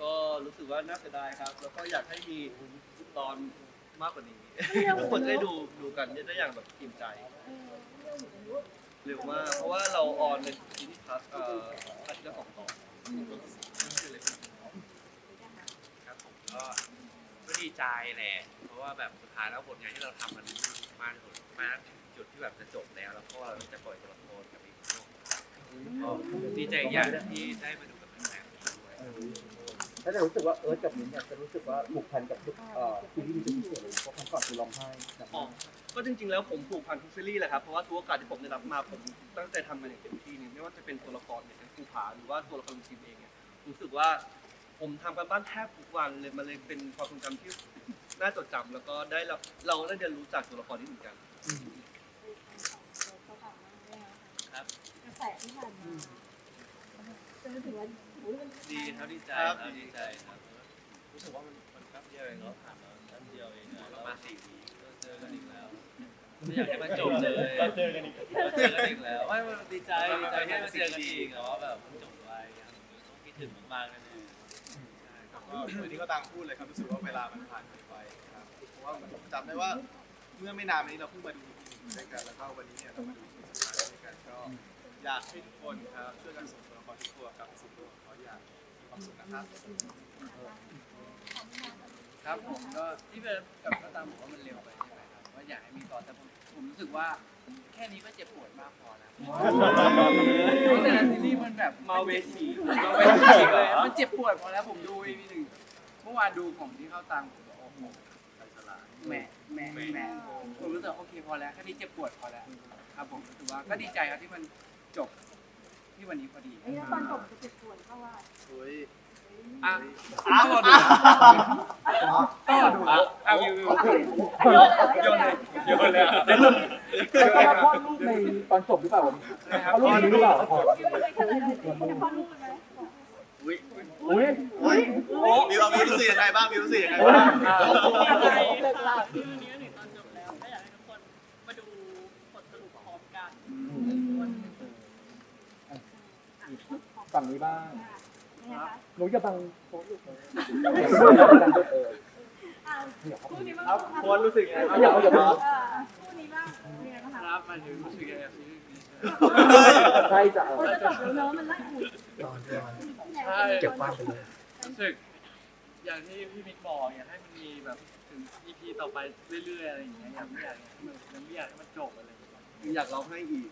ก็รู้สึกว่าน่าเสียดายครับ แล้วก็อยากให้มีตอนมากกว่านี้ทุกคนได้ดูดูกันได้อย่างแบบอิ่มใจ เร็วมาก เพราะว่าเราออนในซีรีส์พลัสเอ่ออาทิตย์ละสองตอนครับผมก็ก็ดีใจแหละ เพราะว่าแบบสุดท้ายแล้วผลงานที่เราทำมันมาถึงมาถึงจุดที่แบบจะจบแล้ว แล้วก็เราจะปล่อยตัวละครกับอีกโลกก็ดีใจอีกอย่างที่ได้มาดูกับ แฟนๆด้วยแล้วจะรู้สึกว่าเอิร์ธกับมิ้นท์เนี่ยจะรู้สึกว่าผูกพันกับทุกเอ่อซีรีส์เป็นพิเศษเลยเพราะครั้งก่อนคือร้องไห้หนักอ๋อมากก็จริงๆ แล้วผมผูกพันทุกซีรีส์แหละครับ เพราะว่าทุกโอกาสที่ผมได้รับมาผมตั้งใจทำมันอย่างเต็มที่เนี่ยไม่ว่าจะเป็นตัวละครเนี่ยเป็นภูผาหรือว่าตัวละครทีมเองเนี่ยรู้สึกว่าผมทำกันบ้านแทบทุกวันเลยมันเลยเป็นความทรงจำที่น่าจดจำแล้วก็ได้เราเราได้เรียนรู้จากตัวละครนี้เหมือนกัน ครับกระแสที่ผ่านมาจะรู้สึกว่าโอ้ยมัน ดีครับดีใจคครัรับบดีใจครับรู้สึกว่ามันมันแป๊บเดียวเองเนาะผ่านมาแป๊บเดียวเองนะประมาณสี่ปีก็เจอกันอีกแล้วไม่อยากให้มันจบเลยเราเจอกันอีกเจอกันอีกแล้วไม่มันดีใจดีใจที่มาเจอกันอีกแต่ว่าแบบมันจบไวครับต้องคิดถึงมากๆแน่ๆใช่ครับก็วันนี้ก็ต่างพูดเลยครับรู้สึกว่าเวลามันผ่านไปไวครับเพราะว่าผมจำได้ว่าเมื่อไม่นานมานี้เราเพิ่งมาดู EP หนึ่งด้วยกันแล้วก็วันนี้เนี่ยเรามาดู EP สุดท้ายด้วยกันก็ อยากให้ทุกคนครับช่วยกันส่งตัวละครทุกตัวกับสู่ตัวของเขาอย่างมีความสุขนะครับ ครับผมก็ที่เป็นกับก็ตามบอกว่ามันเร็วไปใช่ไหมครับว่าอยากให้มีต่อแต่ผมผมรู้สึกว่าแค่นี้ก็เจ็บปวดมากพอแล้วแต่ซีรีส์มันแบบมาเวทีมาเวทีเลยมันเจ็บปวดพอแล้วผมดู EP หนึ่งเมื่อวานดูของที่เข้าตังผมบอกโอ้โหแหม่แหม่แหม่ผมรู้สึกโอเคพอแล้วแค่นี้เจ็บปวดพอแล้วครับผมรู้สึกว่าก็ดีใจครับที่มัน จบที่วันนี้พอดีไอ้ตอนจบจะเจ็บปวดเพราะว่าเฮ้ยอะอ้าวดูก็ดูอะอะวิววิวโยนเลยโยนเลยอะแล้วก็มาคลอดลูกในตอนจบหรือเปล่าคลอดลูกนี้หรือเปล่าไม่เคยเลยจะพอลูกไหมอุ้ยอุ้ยอุ้ยมิวเอามิวรู้สึกยังไงบ้างมิวรู้สึกยังไงบ้าง เลิกลาที่วันนี้ก็ถึงตอนจบแล้วก็อยากให้ทุกคนมาดูผลสรุปพร้อมกัน ฝั่งนี้บ้างนี่นะคะหนูจะบังโพสต์ลูกเลยเอออ่าคู่นี้บ้างครับโค้ชรู้สึกยังไงบ้างอย่าเอาอย่าเอาคู่นี้บ้างเป็นไงบ้างคคะรับมาถึงรู้สึกยังไงกับซีรีส์นี้ใช่จะเอโอ้ยอจะจบแล้วเนอะมันน่าอุ่นใช่เก็บกว้างไปเลยรู้สึก อย่างที่พี่มิกบอกอยากให้มันมีแบบถึง EP ต่อไปเรื่อยๆอะไรอย่างเงี้ยอยากไม่อยากให้มันยังไม่อยากให้มันจบอะไรอย่างเงี้ยอยากร้องไห้อีก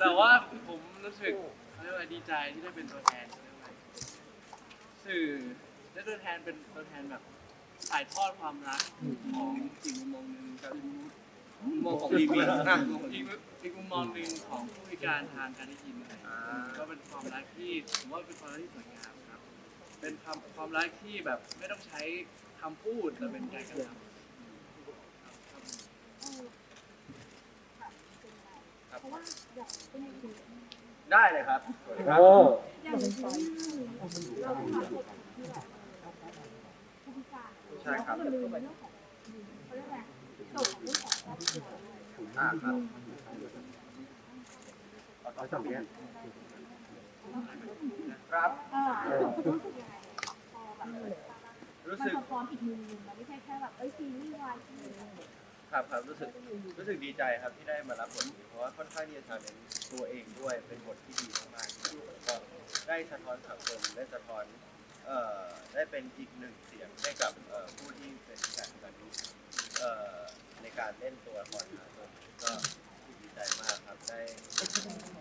แต่ว่าผมรู้สึกเขาเรียกว่าดีใจที่ได้เป็นตัวแทนเขาเรียกว่าสื่อได้ตัวแทนเป็นตัวแทนแบบถ่ายทอดความรักของอีกมุมมองหนึ่งกับอีกมุมมุมมองของบีบีอะอีกอีกมุมมองหนึ่งของผู้พิการทางการได้ยินอะไรก็เป็นความรักที่ผมว่าเป็นความรักที่สวยงามครับ เป็นความความรักที่แบบไม่ต้องใช้คำพูดแต่เป็นการกระทำครับครับ เพราะว่าอยากเป็นอย่างอื่นได้เลยครับเอออย่างอื่นเราทำบทที่แบบผู้พิการใช่ครับมันมีเรื่องของเขาเรียกอะไรโจทย์ของเรื่องของครอบครัวอ่าครับเอาสองเนี้ยครับอ่ารู้สึกยังไงพอแบบรู้มันสึก สะท้อนอีกมุมหนึงมันไม่ใช่แค่แบบเอ้ยซีรีส์วายซีรีส์อะไร ครับครับรู้สึกรู้สึกดีใจครับที่ได้มารับบทนี้เพราะว่าค่อนข้างที่จะชาเลนตัวเองด้วยเป็นบทที่ดีมากๆก็ได้สะท้อนสังคมได้สะท้อนเอ่อได้เป็นอีกหนึ่งเสียงให้กับเอ่อผู้ที่เป็นพิการแบบนี้เอ่อในการเล่นตัวละครหาตัวก็ดีใจมากครับได้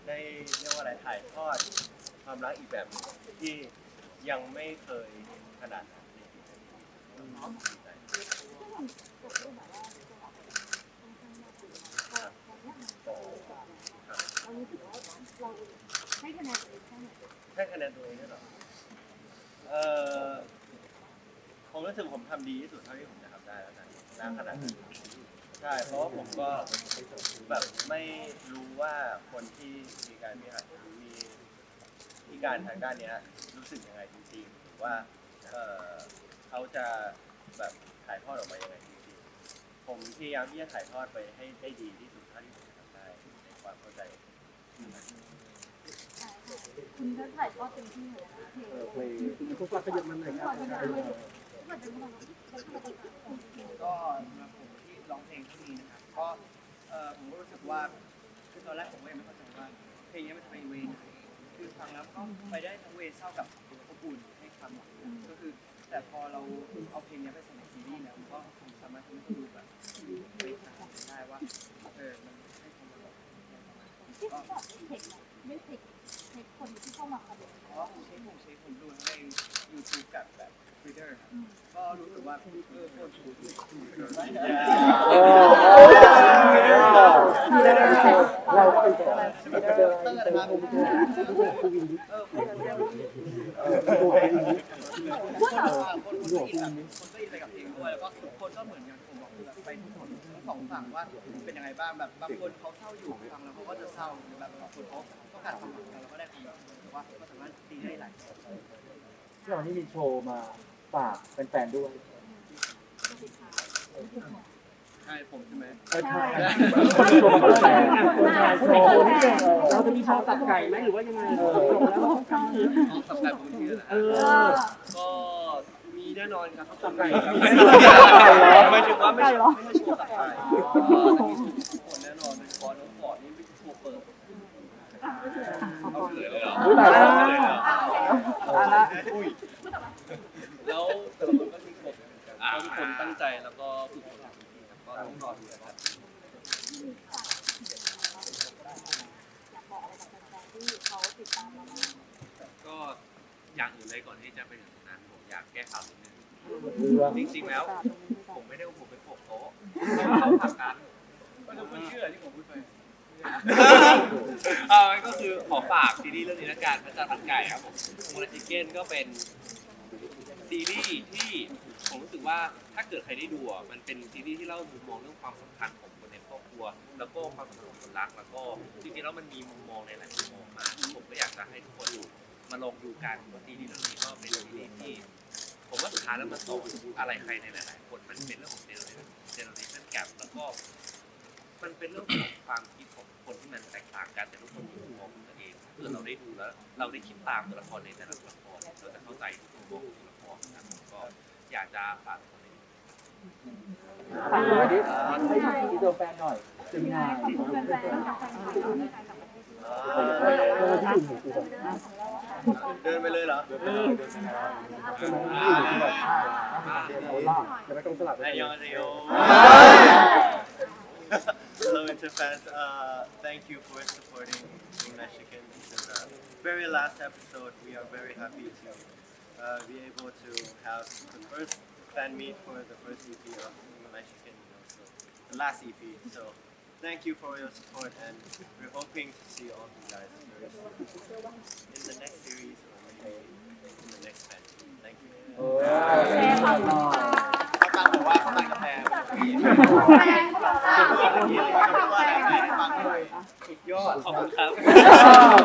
ได้เรียกว่าอะไรถ่ายทอดความรักอีกแบบหนึ่งที่ยังไม่เคยเห็นขนาดนั้นในชีวิตดีใจ เรารู้สึกว่าเราให้คะแนนตัวเองแค่ไหนให้คะแนนตัวเองได้หรอเออผมรู้สึกผมทำดีที่สุดเท่าที่ผมจะทำได้แล้วกันณขนาดนั้นใช่เพราะว่าผมก็แบบไม่รู้ว่าคนที่มีการมีหัดมีมีการทางด้านเนี้ยรู้สึกยังไงจริงๆหรือว่าเออเขาจะแบบถ่ายทอดออกมายังไงจริงๆผมพยายามที่จะถ่ายทอดไปให้ได้ดีที่สุดเท่าที่ผมจะทำได้ในความเข้าใจ คุณก็ถ่ายทอดเต็มที่เลยนะเพลงเอเพลงคุณฟังขยับมันหน่อยครับก่อนจะได้เลยก่อนจะได้เลยก็สำหรับผมที่ร้องเพลงที่นี้นะครับก็เออผมก็รู้สึกว่าคือตอนแรกผมก็ยังไม่เข้าใจว่าเพลงนี้มันจะไปเวไหนคือฟังแล้วก็ไปได้ทั้งเวเศร้ากับอบอุ่นให้ความหวังก็คือ แต่พอเราเอาเพลงนี้ไปใส่ในซีรีส์แล้วก็สามารถทำให้คนดูแบบไปหาได้ว่า ก็เขาแบบเทคไม่เทคเทคคนที่เข้ามาคอมเมนต์เพราะว่าผมเช็คผมเช็คผมดูทั้งใน YouTube กับแบบ Twitter ครับก็รู้สึกว่าเออโคตรถูกเออเราก็เป็นคนเจอเจอเจอคุณวินดิเออคนเออตัววินดิ คนคนก็อินแบบ คนก็อินไปกับเพลงด้วยแล้วก็ทุกคนก็เหมือนอย่างที่ผมบอกคือแบบไปทุกคนทั้งสองฝั่งว่าเป็นยังไงบ้างแบบบางคนเขาเศร้าอยู่ฟังแล้วเขาก็จะเศร้าแบบบางคนเขาต้องการความหวังแล้วก็ได้ความหวังแต่ว่าก็สามารถดีได้หลายแบบที่เรานี่มีโชว์มาฝากแฟนๆด้วยใช่ผมใช่ไหมใช่ใช่คนโชว์มาแฟนคนชายโชว์เราจะมีพอตัดไก่ไหมหรือว่ายังไงเออสำคัญผมที่แหละเออก็มี แน่นอนครับเขาทำไงไม่ไม่ใช่ถึงว่าไม่ไก่เหรอไม่ใช่โชว์ตัดไก่แน่นอนโดยเฉพาะน้องฟอร์ดนี่เป็นโชว์เปิดเอาเหลือเลยเหรออุ้ยตายแล้วเอาเหลือเลยเหรอตายแล้วแต่ละคนก็ทิ้งผมเหมือนกันก็ทุกคนตั้งใจแล้วก็ฝึกฝนอย่างดีครับก็ต้องรอดูนะครับอยากบอกอะไรกับแฟนๆที่เขาติดตามเรามาก็อย่างอื่นเลยก่อนที่จะไปถึงตรงนั้นผมอยากแก้ข่าวนิดนึง จริงๆแล้ว ผมไม่ได้ว่าผมเป็นพวกโต๊ะเขาทำกันผมไม่เชื่อที่ผมพูดไปเออก็คือขอฝากซีรีส์เรื่องนี้ละกันพระจันทร์พันไก่ครับผมมูลจิเก้นก็เป็นซีรีส์ที่ผมรู้สึกว่าถ้าเกิดใครได้ดูอะมันเป็นซีรีส์ที่เล่ามุมมองเรื่องความสัมพันธ์ของคนในครอบครัว แล้วก็ความสัมพันธ์ของคนรักแล้วก็จริงๆแล้วมันมีมุมมองในหลายมุมมองมากผมก็อยากจะให้ทุกคนมาลองดูกันว่าซีรีส์เรื่องนี้ก็เป็นซีรีส์ที่ ผมว่าสุดท้ายแล้วมันสอนอะไรใครในหลายๆ คนมันเป็นเรื่องของเจเนอเรชันเจเนอเรชันแกรแล้วก็ มันเป็นเรื่องของความคิดของคนที่มันแตกต่างกันแต่ทุกคนมีมุมมองของตัวเองถ้าเกิดเราได้ดูแล้ว เราได้คิดตามตัวละครในแต่ละตัวละครเราจะเข้าใจมุมมองของตัวละครนะครับก็อยากจะฝากทุกคนในฝากหน่อยดิให้ทีเดียวแฟนหน่อยจะมีงาน Hello. Uh, thank you for supporting English Chicken. This is very last episode. We are very happy to uh, be able to have the first fan meet for the first EP of English Chicken, you know, so the last EP. So thank you for your support, and we're hoping to see all of you guys very soon in the next series เออขอบคุณค่ะเขาตามบอกว่าเขาตามกาแฟแฟนคลับเราเมื่อกี้เลยว่าอะไรให้ฟังหน่อยยอด ขอบคุณครับ